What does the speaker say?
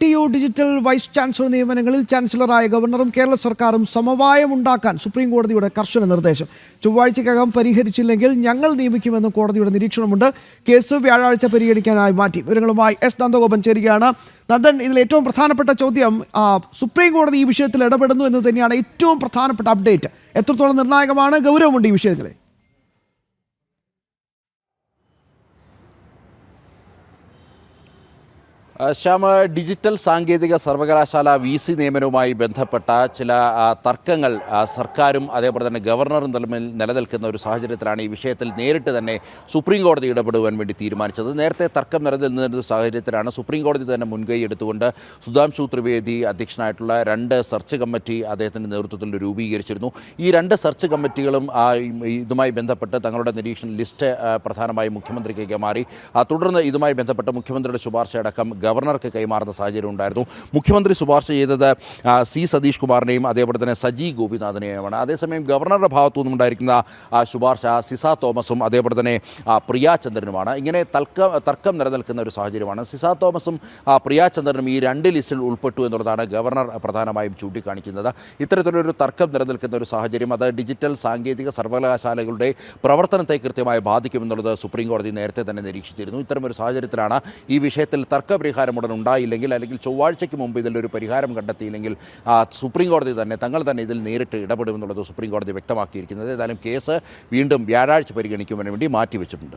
T U digital vice chancellor നിയമനങ്ങളിൽ ചാൻസലറായ ഗവർണറും കേരള സർക്കാരും സമവായം ഉണ്ടാക്കാൻ സുപ്രീം കോടതിയുടെ കർശന നിർദ്ദേശം. ചൊവ്വാഴ്ചക്കകം പരിഹരിച്ചില്ലെങ്കിൽ ഞങ്ങൾ നിയമിക്കുമെന്ന് കോടതിയുടെ നിരീക്ഷണമുണ്ട്. കേസ് വ്യാഴാഴ്ച പരിഗണിക്കാനായി മാറ്റി. വിവരങ്ങളുമായി എസ് നന്ദഗോപൻ ചേരുകയാണ്. നന്ദൻ ഇതിൽ ഏറ്റവും പ്രധാനപ്പെട്ട ചോദ്യം സുപ്രീം കോടതി ഈ വിഷയത്തിൽ ഇടപെടുന്നു എന്ന് തന്നെയാണ് ഏറ്റവും പ്രധാനപ്പെട്ട അപ്ഡേറ്റ്. എത്രത്തോളം നിർണായകമാണ് ഗൗരവമുണ്ട് ഈ വിഷയത്തിലെ? ശ്യാമ ഡിജിറ്റൽ സാങ്കേതിക സർവകലാശാല വി സി നിയമനവുമായി ബന്ധപ്പെട്ട ചില തർക്കങ്ങൾ സർക്കാരും അതേപോലെ തന്നെ ഗവർണറും തമ്മിൽ നിലനിൽക്കുന്ന ഒരു സാഹചര്യത്തിലാണ് ഈ വിഷയത്തിൽ നേരിട്ട് തന്നെ സുപ്രീം കോടതി ഇടപെടുവാൻ വേണ്ടി തീരുമാനിച്ചത്. നേരത്തെ തർക്കം നിലനിൽക്കുന്ന ഒരു സാഹചര്യത്തിലാണ് സുപ്രീം കോടതി തന്നെ മുൻകൈ എടുത്തുകൊണ്ട് സുധാംശു ത്രിവേദി അധ്യക്ഷനായിട്ടുള്ള രണ്ട് സെർച്ച് കമ്മിറ്റി അദ്ദേഹത്തിന്റെ നേതൃത്വത്തിൽ രൂപീകരിച്ചിരുന്നു. ഈ രണ്ട് സെർച്ച് കമ്മിറ്റികളും ഇതുമായി ബന്ധപ്പെട്ട് തങ്ങളുടെ നിരീക്ഷണ ലിസ്റ്റ് പ്രധാനമായും മുഖ്യമന്ത്രിക്ക് മാറി. തുടർന്ന് ഇതുമായി ബന്ധപ്പെട്ട് മുഖ്യമന്ത്രിയുടെ ശുപാർശ അടക്കം ഗവർണർക്ക് കൈമാറുന്ന സാഹചര്യം ഉണ്ടായിരുന്നു. മുഖ്യമന്ത്രി ശുപാർശ ചെയ്തത് സി സതീഷ് കുമാറിനെയും അതേപോലെ തന്നെ സജി ഗോപിനാഥിനെയുമാണ്. അതേസമയം ഗവർണറുടെ ഭാഗത്തു നിന്നുണ്ടായിരിക്കുന്ന ശുപാർശ സിസ തോമസും അതേപോലെ തന്നെ പ്രിയ ചന്ദ്രനുമാണ്. ഇങ്ങനെ തൽക്ക തർക്കം നിലനിൽക്കുന്ന ഒരു സാഹചര്യമാണ്. സിസ തോമസും പ്രിയ ചന്ദ്രനും ഈ രണ്ട് ലിസ്റ്റിൽ ഉൾപ്പെട്ടു എന്നുള്ളതാണ് ഗവർണർ പ്രധാനമായും ചൂണ്ടിക്കാണിക്കുന്നത്. ഇത്തരത്തിലൊരു തർക്കം നിലനിൽക്കുന്ന ഒരു സാഹചര്യം അത് ഡിജിറ്റൽ സാങ്കേതിക സർവകലാശാലകളുടെ പ്രവർത്തനത്തെ കൃത്യമായി ബാധിക്കുമെന്നുള്ളത് സുപ്രീം കോടതി നേരത്തെ തന്നെ നിരീക്ഷിച്ചിരുന്നു. ഇത്തരമൊരു സാഹചര്യത്തിലാണ് ഈ വിഷയത്തിൽ തർക്കപരിഹാരം ഉടൻ ഉണ്ടായില്ലെങ്കിൽ അല്ലെങ്കിൽ ചൊവ്വാഴ്ചയ്ക്ക് മുമ്പ് ഇതിലൊരു പരിഹാരം കണ്ടെത്തിയില്ലെങ്കിൽ സുപ്രീം കോടതി തന്നെ തങ്ങൾ തന്നെ ഇതിൽ നേരിട്ട് ഇടപെടുമെന്നുള്ളത് സുപ്രീം കോടതി വ്യക്തമാക്കിയിരിക്കുന്നത്. ഏതായാലും കേസ് വീണ്ടും വ്യാഴാഴ്ച പരിഗണിക്കുവാൻ വേണ്ടി മാറ്റിവെച്ചിട്ടുണ്ട്.